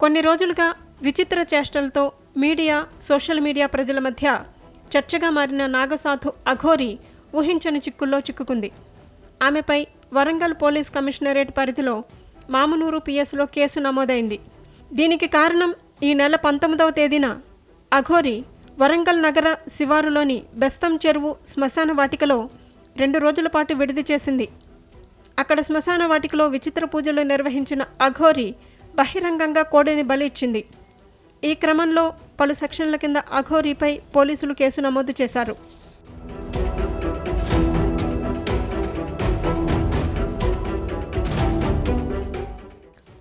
కొన్ని రోజులుగా విచిత్ర చేష్టలతో మీడియా సోషల్ మీడియా ప్రజల మధ్య చర్చగా మారిన నాగసాధు అఘోరి ఊహించని చిక్కుల్లో చిక్కుకుంది. ఆమెపై వరంగల్ పోలీస్ కమిషనరేట్ పరిధిలో మామునూరు పిఎస్లో కేసు నమోదైంది. దీనికి కారణం ఈ నెల పంతొమ్మిదవ తేదీన అఘోరి వరంగల్ నగర శివారులోని బెస్తం చెరువు శ్మశాన వాటికలో రెండు రోజుల పాటు విడిది చేసింది. అక్కడ శ్మశాన వాటికలో విచిత్ర పూజలు నిర్వహించిన అఘోరి బహిరంగంగా కోడిని బలి ఇచ్చింది ఈ క్రమంలో పలు సెక్షన్ల కింద అఘోరీపై పోలీసులు కేసు నమోదు చేశారు.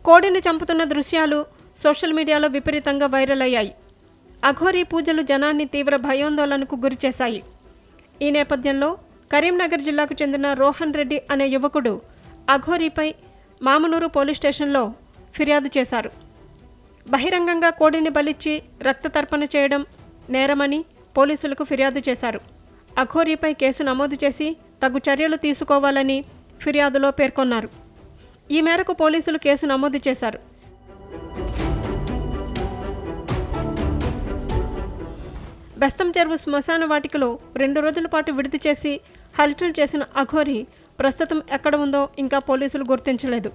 కోడిని చంపుతున్న దృశ్యాలు సోషల్ మీడియాలో విపరీతంగా వైరల్ అయ్యాయి. అఘోరీ పూజలు జనాన్ని తీవ్ర భయాందోళనకు గురిచేశాయి ఈ నేపథ్యంలో కరీంనగర్ జిల్లాకు చెందిన రోహన్ రెడ్డి అనే యువకుడు అఘోరీపై మామునూరు పోలీస్ స్టేషన్లో ఫిర్యాదు చేశారు. బహిరంగంగా కోడిని బలిచ్చి రక్త తర్పణ చేయడం నేరమని పోలీసులకు ఫిర్యాదు చేశారు. అఘోరీపై కేసు నమోదు చేసి తగు చర్యలు తీసుకోవాలని ఫిర్యాదులో పేర్కొన్నారు. ఈ మేరకు పోలీసులు కేసు నమోదు చేశారు. బెస్తం చెరువు శ్మశాన వాటికలో రెండు రోజుల పాటు విడిది చేసి హల్చల్ చేసిన అఘోరి ప్రస్తుతం ఎక్కడ ఉందో ఇంకా పోలీసులు గుర్తించలేదు.